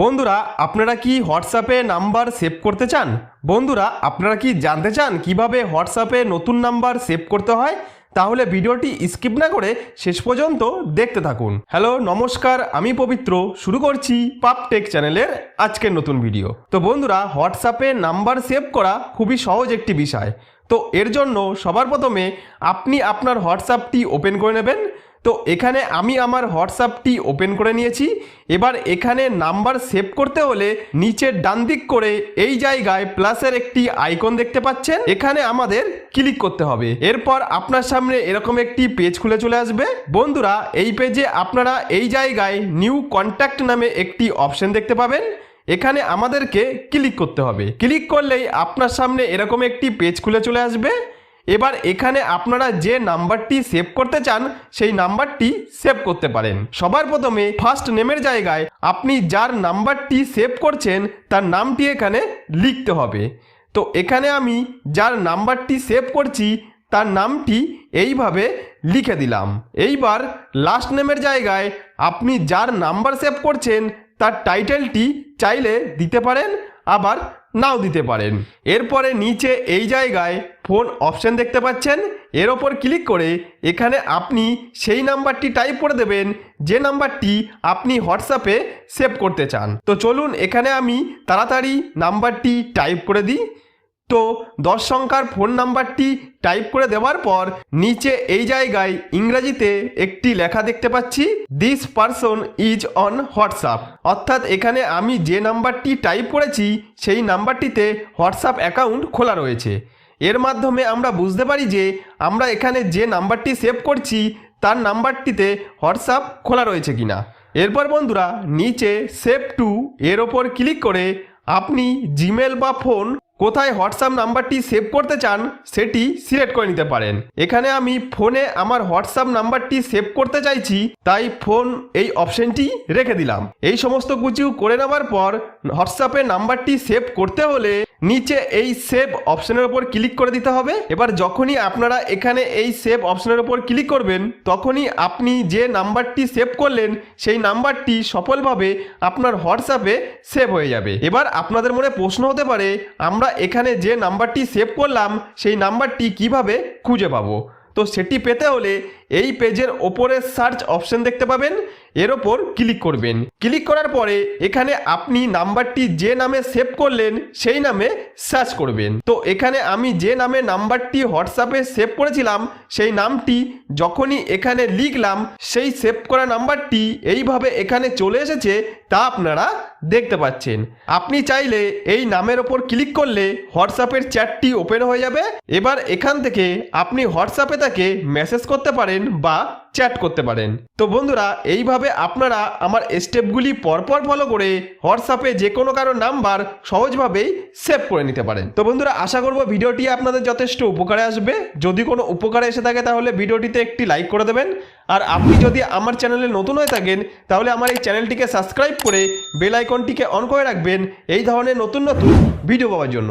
বন্ধুরা, আপনারা কি হোয়াটসঅ্যাপে নাম্বার সেভ করতে চান? বন্ধুরা, আপনারা কি জানতে চান কীভাবে হোয়াটসঅ্যাপে নতুন নাম্বার সেভ করতে হয়? তাহলে ভিডিওটি স্কিপ না করে শেষ পর্যন্ত দেখতে থাকুন। হ্যালো, নমস্কার, আমি পবিত্র। শুরু করছি পাপ টেক চ্যানেলের আজকের নতুন ভিডিও। তো বন্ধুরা হোয়াটসঅ্যাপে নাম্বার সেভ করা খুবই সহজ একটি বিষয়। তো এর জন্য সবার প্রথমে আপনি আপনার হোয়াটসঅ্যাপটি ওপেন করে নেবেন। তো এখানে আমি আমার হোয়াটসঅ্যাপটি ওপেন করে নিয়েছি। এবার এখানে নাম্বার সেভ করতে হলে নিচের ডান দিক করে এই জায়গায় প্লাসের একটি আইকন দেখতে পাচ্ছেন। এখানে আমাদের ক্লিক করতে হবে। এরপর আপনার সামনে এরকম একটি পেজ খুলে চলে আসবে। বন্ধুরা, এই পেজে আপনারা এই জায়গায় নিউ কন্ট্যাক্ট নামে একটি অপশন দেখতে পাবেন। এখানে আমাদেরকে ক্লিক করতে হবে। ক্লিক করলেই আপনার সামনে এরকম একটি পেজ খুলে চলে আসবে। এবার এখানে আপনারা যে নাম্বারটি সেভ করতে চান, সেই নাম্বারটি সেভ করতে পারেন। সবার প্রথমে ফার্স্ট নেমের জায়গায় আপনি যার নাম্বারটি সেভ করছেন, তার নামটি এখানে লিখতে হবে। তো এখানে আমি যার নাম্বারটি সেভ করছি, তার নামটি এইভাবে লিখে দিলাম। এইবার লাস্ট নেমের জায়গায় আপনি যার নাম্বার সেভ করছেন, তার টাইটেলটি চাইলে দিতে পারেন, আবার নাও দিতে পারেন। এরপরে নিচে এই জায়গায় ফোন অপশন দেখতে পাচ্ছেন। এর ওপর ক্লিক করে এখানে আপনি সেই নাম্বারটি টাইপ করে দেবেন, যে নাম্বারটি আপনি হোয়াটসঅ্যাপে সেভ করতে চান। তো চলুন এখানে আমি তাড়াতাড়ি নাম্বারটি টাইপ করে দিই। তো দশ সংখ্যার ফোন নাম্বারটি টাইপ করে দেওয়ার পর নিচে এই জায়গায় ইংরেজিতে একটি লেখা দেখতে পাচ্ছি this person is on WhatsApp অর্থাৎ এখানে আমি যে নাম্বারটি টাইপ করেছি, সেই নাম্বারটিতে হোয়াটসঅ্যাপ অ্যাকাউন্ট খোলা রয়েছে। এর মাধ্যমে আমরা বুঝতে পারি যে আমরা এখানে যে নাম্বারটি সেভ করছি, তার নাম্বারটিতে হোয়াটসঅ্যাপ খোলা রয়েছে কিনা। এরপর বন্ধুরা, নিচে সেভ টু এর ওপর ক্লিক করে আপনি জিমেল বা ফোন কোথায় হোয়াটসঅ্যাপ নাম্বারটি সেভ করতে চান সেটি সিলেক্ট করে নিতে পারেন। এখানে আমি ফোনে আমার হোয়াটসঅ্যাপ নাম্বারটি সেভ করতে চাইছি, তাই ফোন এই অপশনটি রেখে দিলাম। এই সমস্ত কিছু করে নেওয়ার পর হোয়াটসঅ্যাপে নাম্বারটি সেভ করতে হলে নিচে এই সেভ অপশনের উপর ক্লিক করে দিতে হবে। এবার যখনই আপনারা এখানে এই সেভ অপশনের উপর ক্লিক করবেন, তখনই আপনি যে নাম্বারটি সেভ করলেন, সেই নাম্বারটি সফলভাবে আপনার হোয়াটসঅ্যাপে সেভ হয়ে যাবে। এবার আপনাদের মনে প্রশ্ন হতে পারে, আমরা এখানে যে নাম্বারটি সেভ করলাম, সেই নাম্বারটি কীভাবে খুঁজে পাবো? তো সেটি পেতে হলে এই পেজের ওপরে সার্চ অপশন দেখতে পাবেন। এর ওপর ক্লিক করবেন। ক্লিক করার পরে এখানে আপনি নাম্বারটি যে নামে সেভ করলেন, সেই নামে সার্চ করবেন। তো এখানে আমি যে নামে নাম্বারটি হোয়াটসঅ্যাপে সেভ করেছিলাম, সেই নামটি যখনই এখানে লিখলাম, সেই সেভ করা নাম্বারটি এইভাবে এখানে চলে এসেছে, তা আপনারা দেখতে পাচ্ছেন। আপনি চাইলে এই নামের ওপর ক্লিক করলে হোয়াটসঅ্যাপের চ্যাটটি ওপেন হয়ে যাবে। এবার এখান থেকে আপনি হোয়াটসঅ্যাপে তাকে মেসেজ করতে পারেন বা চ্যাট করতে পারেন। তো বন্ধুরা, এইভাবে আপনারা আমার স্টেপগুলি পরপর ফলো করে হোয়াটসঅ্যাপে যে কোনো কারও নাম্বার সহজভাবেই সেভ করে নিতে পারেন। তো বন্ধুরা, আশা করব ভিডিওটি আপনাদের যথেষ্ট উপকারে আসবে। যদি কোনো উপকারে এসে থাকে তাহলে ভিডিওটিতে একটি লাইক করে দেবেন। আর আপনি যদি আমার চ্যানেলে নতুন হয়ে থাকেন, তাহলে আমার এই চ্যানেলটিকে সাবস্ক্রাইব করে বেল আইকনটিকে অন করে রাখবেন। এই ধরনের নতুন নতুন ভিডিও পাওয়ার জন্য।